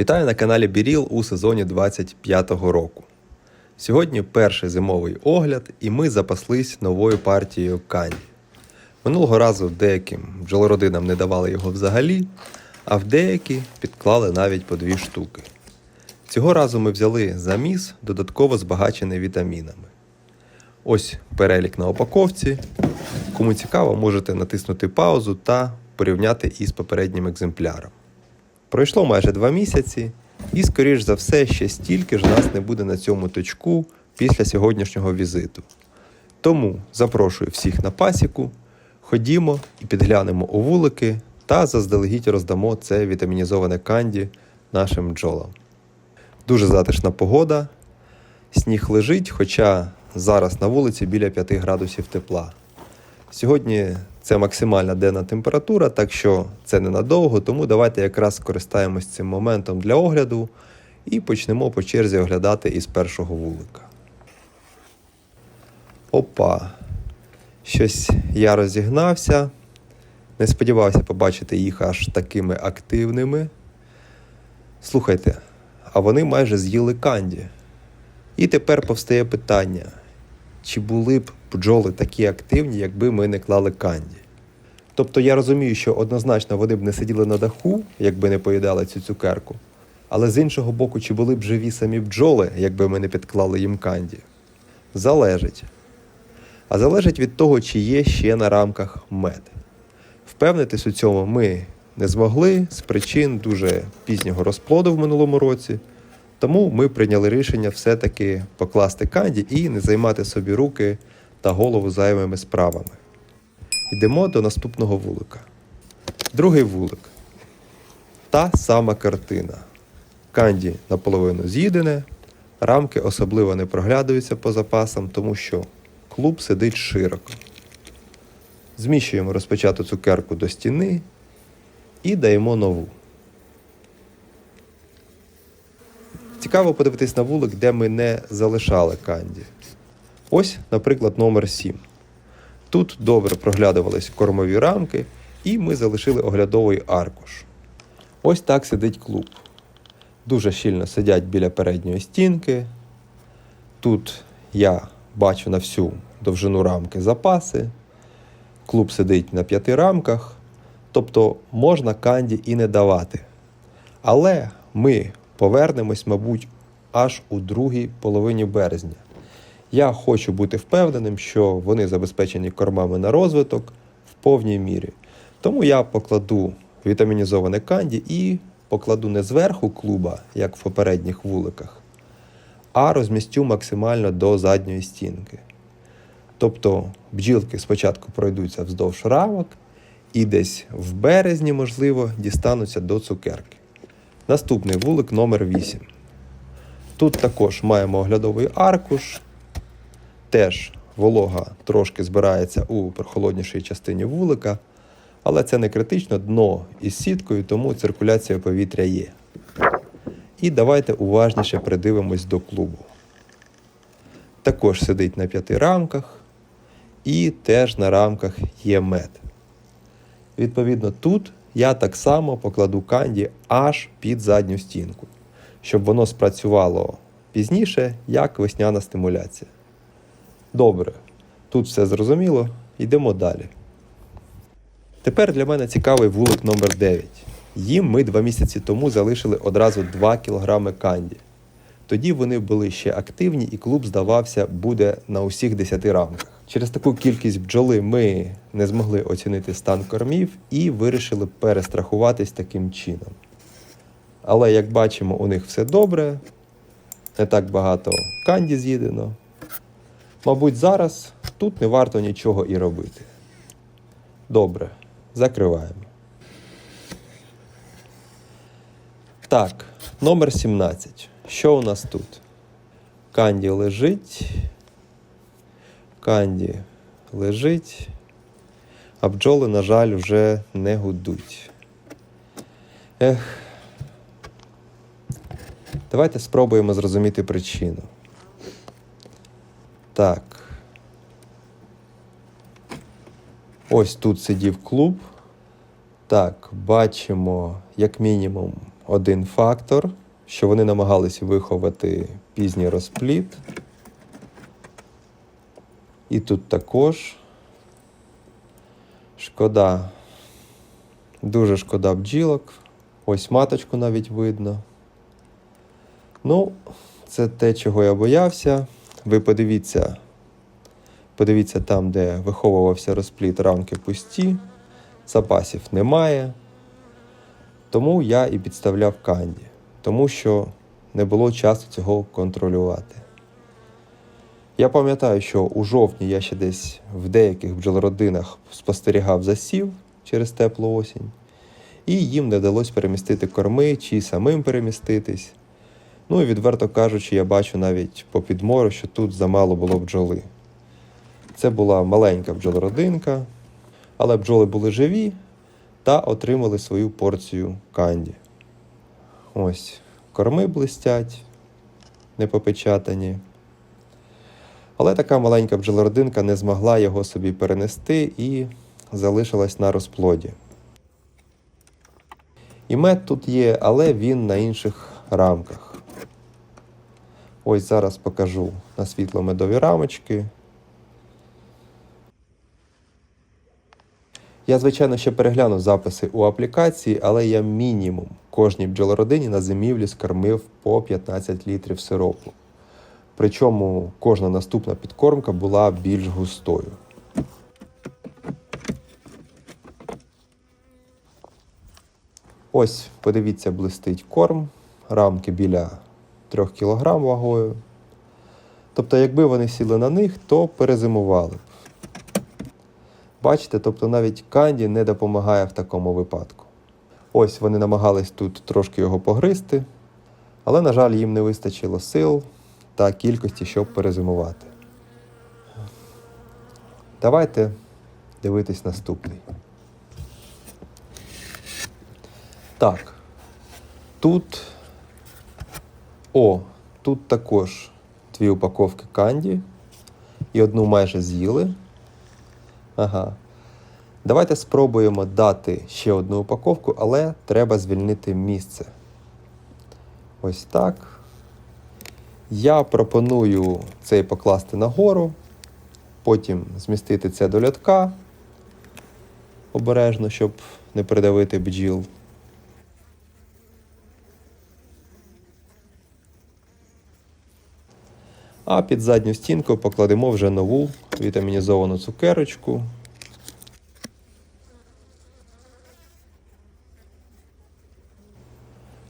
Вітаю на каналі Біріл у сезоні 25-го року. Сьогодні перший зимовий огляд, і ми запаслись новою партією кані. Минулого разу деяким бджолородинам не давали його взагалі, а в деякі підклали навіть по дві штуки. Цього разу ми взяли заміс, додатково збагачений вітамінами. Ось перелік на упаковці. Кому цікаво, можете натиснути паузу та порівняти із попереднім екземпляром. Пройшло майже два місяці, і, скоріш за все, ще стільки ж нас не буде на цьому точку після сьогоднішнього візиту. Тому запрошую всіх на пасіку, ходімо і підглянемо у вулики та заздалегідь роздамо це вітамінізоване канді нашим бджолам. Дуже затишна погода, сніг лежить, хоча зараз на вулиці біля 5 градусів тепла. Сьогодні це максимальна денна температура, так що це ненадовго, тому давайте якраз скористаємось цим моментом для огляду і почнемо по черзі оглядати із першого вулика. Опа. Щось я розігнався. Не сподівався побачити їх аж такими активними. Слухайте, а вони майже з'їли канді. І тепер повстає питання: чи були б бджоли такі активні, якби ми не клали канді? Тобто я розумію, що однозначно вони б не сиділи на даху, якби не поїдали цю цукерку. Але з іншого боку, чи були б живі самі бджоли, якби ми не підклали їм канді? Залежить. А залежить від того, чи є ще на рамках мед. Впевнитись у цьому ми не змогли з причин дуже пізнього розплоду в минулому році. Тому ми прийняли рішення все-таки покласти канді і не займати собі руки та голову зайвими справами. Йдемо до наступного вулика. Другий вулик. Та сама картина. Канді наполовину з'їдене, рамки особливо не проглядаються по запасам, тому що клуб сидить широко. Зміщуємо розпочату цукерку до стіни і даємо нову. Цікаво подивитись на вулик, де ми не залишали канді. Ось, наприклад, номер 7. Тут добре проглядувались кормові рамки, і ми залишили оглядовий аркуш. Ось так сидить клуб. Дуже щільно сидять біля передньої стінки. Тут я бачу на всю довжину рамки запаси. Клуб сидить на п'яти рамках, тобто можна канді і не давати. Але ми повернемось, мабуть, аж у другій половині березня. Я хочу бути впевненим, що вони забезпечені кормами на розвиток в повній мірі. Тому я покладу вітамінізоване канді і покладу не зверху клуба, як в попередніх вуликах, а розмістю максимально до задньої стінки. Тобто бджілки спочатку пройдуться вздовж рамок і десь в березні, можливо, дістануться до цукерки. Наступний вулик номер 8. Тут також маємо оглядовий аркуш. Теж волога трошки збирається у прохолоднішій частині вулика, але це не критично дно із сіткою, тому циркуляція повітря є. І давайте уважніше придивимось до клубу. Також сидить на п'яти рамках, і теж на рамках є мед. Відповідно, тут я так само покладу канді аж під задню стінку, щоб воно спрацювало пізніше, як весняна стимуляція. Добре, тут все зрозуміло, йдемо далі. Тепер для мене цікавий вулик номер 9 Їм ми два місяці тому залишили одразу 2 кг канді. Тоді вони були ще активні, і клуб, здавався, буде на усіх 10 рамках. Через таку кількість бджоли ми не змогли оцінити стан кормів і вирішили перестрахуватись таким чином. Але як бачимо, у них все добре, не так багато канді з'їдено. Мабуть, зараз тут не варто нічого і робити. Добре, закриваємо. Так, номер 17. Що у нас тут? Канді лежить. Канді лежить. А бджоли, на жаль, вже не гудуть. Ех. Давайте спробуємо зрозуміти причину. Так. Ось тут сидів клуб. Так, бачимо, як мінімум, один фактор, що вони намагались виховати пізній розпліт. І тут також шкода, дуже шкода бджілок. Ось маточку навіть видно. Ну, це те, чого я боявся. Ви подивіться, подивіться там, де виховувався розпліт, рамки пусті, запасів немає. Тому я і підставляв канді, тому що не було часу цього контролювати. Я пам'ятаю, що у жовтні я ще десь в деяких бджолородинах спостерігав засів через теплу осінь, і їм не вдалося перемістити корми чи самим переміститись. Ну і відверто кажучи, я бачу навіть по підмору, що тут замало було бджоли. Це була маленька бджолородинка, але бджоли були живі та отримали свою порцію канді. Ось корми блистять, не попечатані. Але така маленька бджолородинка не змогла його собі перенести і залишилась на розплоді. І мед тут є, але він на інших рамках. Ось зараз покажу на світло медові рамочки. Я, звичайно, ще переглянув записи у аплікації, але я мінімум кожній бджолородині на зимівлі скормив по 15 літрів сиропу. Причому кожна наступна підкормка була більш густою. Ось, подивіться, блистить корм, рамки біля 3 кг вагою. Тобто, якби вони сіли на них, то перезимували б. Бачите, тобто навіть канді не допомагає в такому випадку. Ось вони намагались тут трошки його погризти, але, на жаль, їм не вистачило сил та кількості, щоб перезимувати. Давайте дивитись наступний. Так. Тут. О, тут також дві упаковки канді. І одну майже з'їли. Ага. Давайте спробуємо дати ще одну упаковку, але треба звільнити місце. Ось так. Я пропоную цей покласти нагору, потім змістити це до льотка обережно, щоб не придавити бджіл. А під задню стінку покладемо вже нову вітамінізовану цукерочку.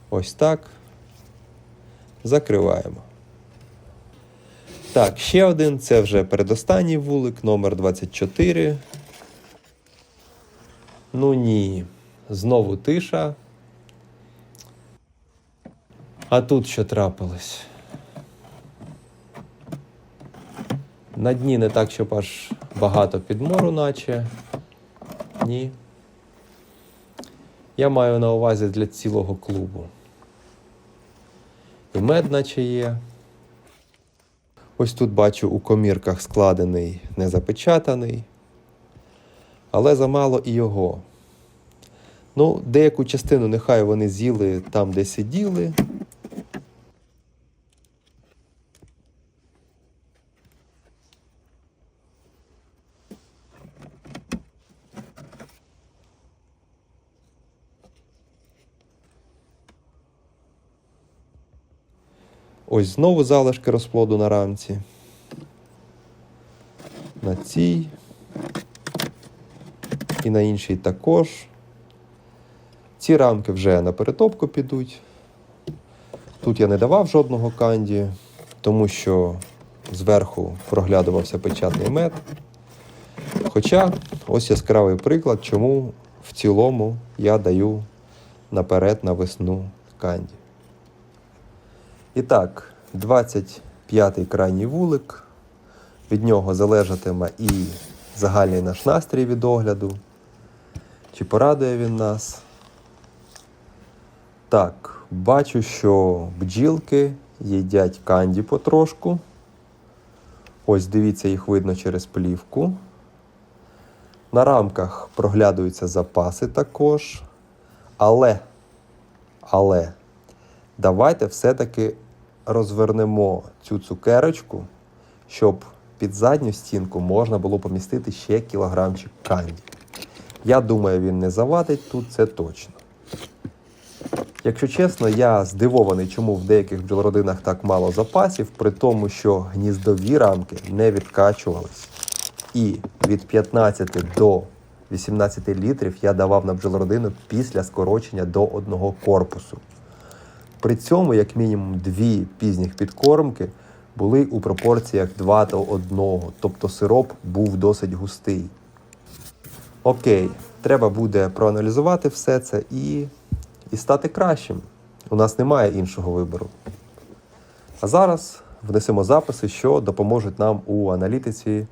Ось так. Закриваємо. Так, ще один це вже передостанній вулик, номер 24. Ну ні. Знову тиша. А тут що трапилось? На дні не так, щоб аж багато підмору, наче. Ні. Я маю на увазі для цілого клубу. І мед наче є. Ось тут бачу у комірках складений незапечатаний, але замало і його. Ну, деяку частину нехай вони з'їли там, де сиділи. Ось знову залишки розплоду на рамці. На цій. І на іншій також. Ці рамки вже на перетопку підуть. Тут я не давав жодного канді, тому що зверху проглядувався печатний мед. Хоча ось яскравий приклад, чому в цілому я даю наперед на весну канді. І так, 25-й крайній вулик. Від нього залежатиме і загальний наш настрій від огляду. Чи порадує він нас? Так, бачу, що бджілки їдять канді потрошку. Ось дивіться, їх видно через плівку. На рамках проглядуються запаси також. Але, Але давайте все-таки розвернемо цю цукерочку, щоб під задню стінку можна було помістити ще кілограмчик канді. Я думаю, він не завадить тут, це точно. Якщо чесно, я здивований, чому в деяких бджолородинах так мало запасів, при тому, що гніздові рамки не відкачувались. І від 15 до 18 літрів я давав на бджолородину після скорочення до одного корпусу. При цьому, як мінімум, дві пізніх підкормки були у пропорціях 2 до 1, тобто сироп був досить густий. Окей, треба буде проаналізувати все це і, і стати кращим. У нас немає іншого вибору. А зараз внесемо записи, що допоможуть нам у аналітиці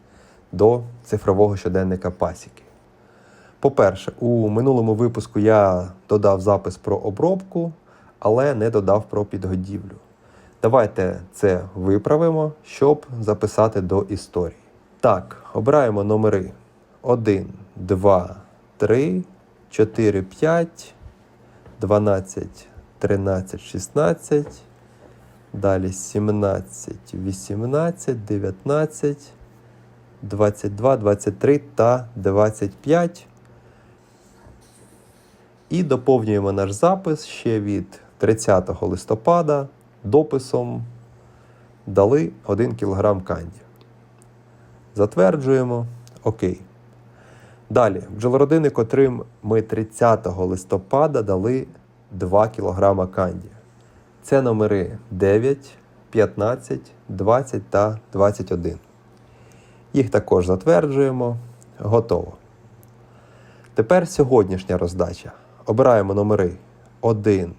до цифрового щоденника пасіки. По-перше, у минулому випуску я додав запис про обробку, але не додав про підгодівлю. Давайте це виправимо, щоб записати до історії. Так, обираємо номери 1, 2, 3, 4, 5, 12, 13, 16. Далі 17, 18, 19, 22, 23 та 25. І доповнюємо наш запис ще від 30 листопада дописом дали 1 кг канді. Затверджуємо Окей. Далі, бджолородини, котрим ми 30 листопада дали 2 кг канді. Це номери 9, 15, 20 та 21. Їх також затверджуємо. Готово. Тепер сьогоднішня роздача. Обираємо номери 1,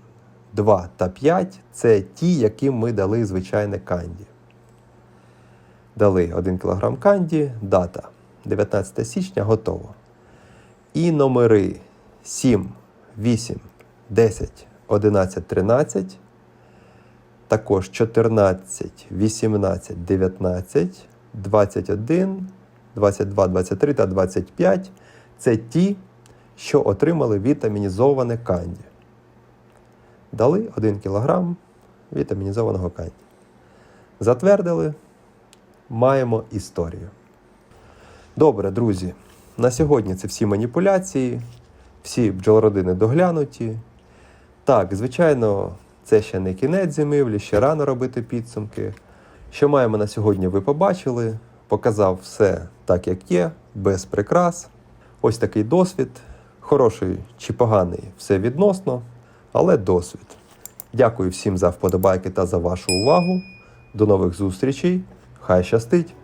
2 та 5. Це ті, яким ми дали звичайне канді. Дали 1 кг канді, дата 19 січня, готово. І номери 7, 8, 10, 11, 13. Також 14, 18, 19, 21, 22, 23 та 25 це ті, що отримали вітамінізоване канді. Дали 1 кг вітамінізованого канді. Затвердили, маємо історію. Добре, друзі. На сьогодні це всі маніпуляції, всі бджолородини доглянуті. Так, звичайно, це ще не кінець зимівлі, ще рано робити підсумки. Що маємо на сьогодні, ви побачили. Показав все так, як є, без прикрас. Ось такий досвід. Хороший чи поганий, все відносно, але досвід. Дякую всім за вподобайки та за вашу увагу. До нових зустрічей. Хай щастить!